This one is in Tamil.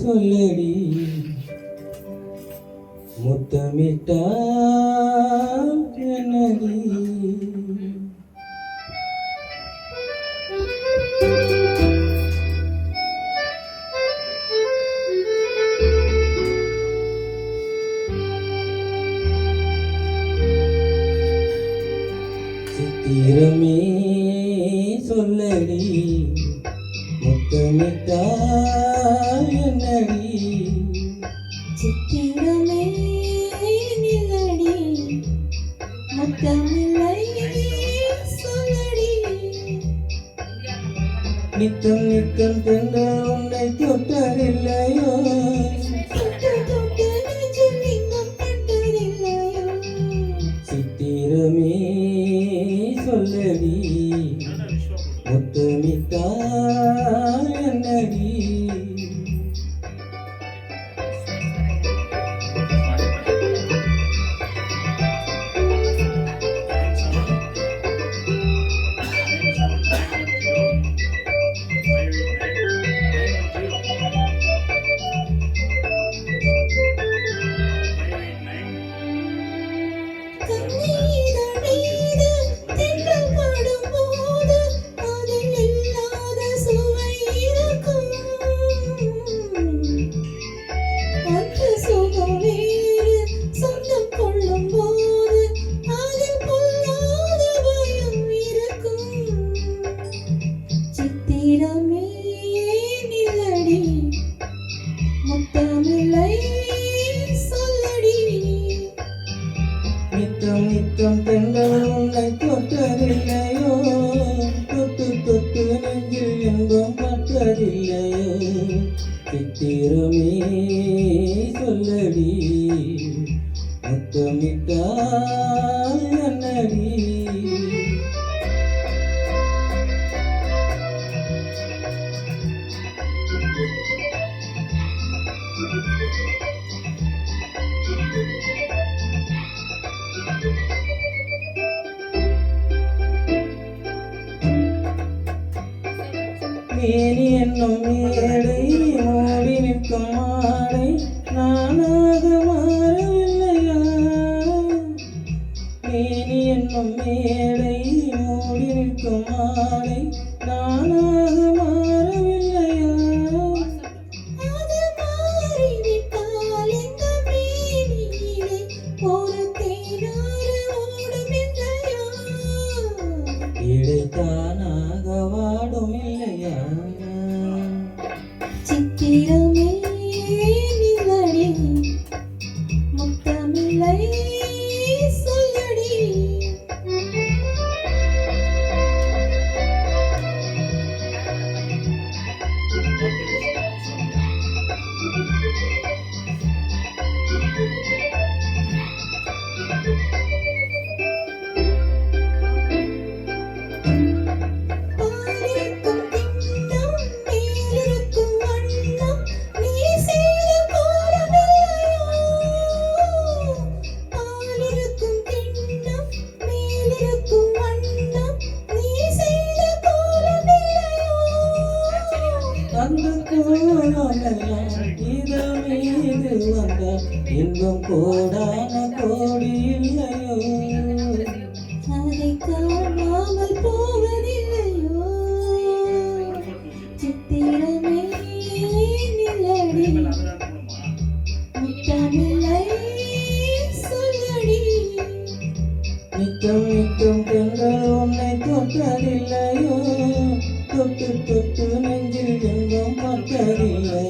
சொல்லடி. முத்தமிட்டா சித்திரமே சொல்லடி. முத்தமிட்டா சித்திரமே நில்லடி முத்தமில்லை சொல்லடி நித்தம் நித்தம் தென்றல் உன்னை தொட்டதில்லையோ முத்தமிட்டா என்னடி சித்திரமே நிலடி முத்தமில்லை சொல்லடி. நித்தம் நித்தம் தென்றல் உன்னை தொட்டதில்லையோ? தொட்டு தொட்டு நெஞ்சில் இன்பம் பட்டதில்லையோ சித்திரமே சொல்லடி முத்தமிட்டா மேனி என்னும் மேடை மூடி நிற்கும் மாலை நானாக மாறவில்லையா? மேனி என்னும் மேடை மூடி நிற்கும் மாலை நானாக மாற சித்திரமே அந்த இன்பம் கோடான கோடி இல்லையோ அதை காணாமல் போவதில்லையோ சித்திரமே நிலடி முத்தமில்லை சொல்லடி நித்தம் நித்தம் பெண்கள் உன்னை தொட்டதில்லையோ தொட்டு தொட்டு நெஞ்சில் எங்கும் மக்களில்லை